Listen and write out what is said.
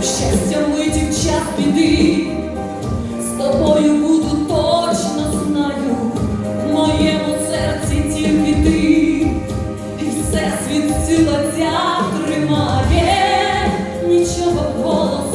у щастя в час біди, з тобою буду точно знаю, в моєму серці тільки ти, і все світ ціла ця тримає, нічого голос.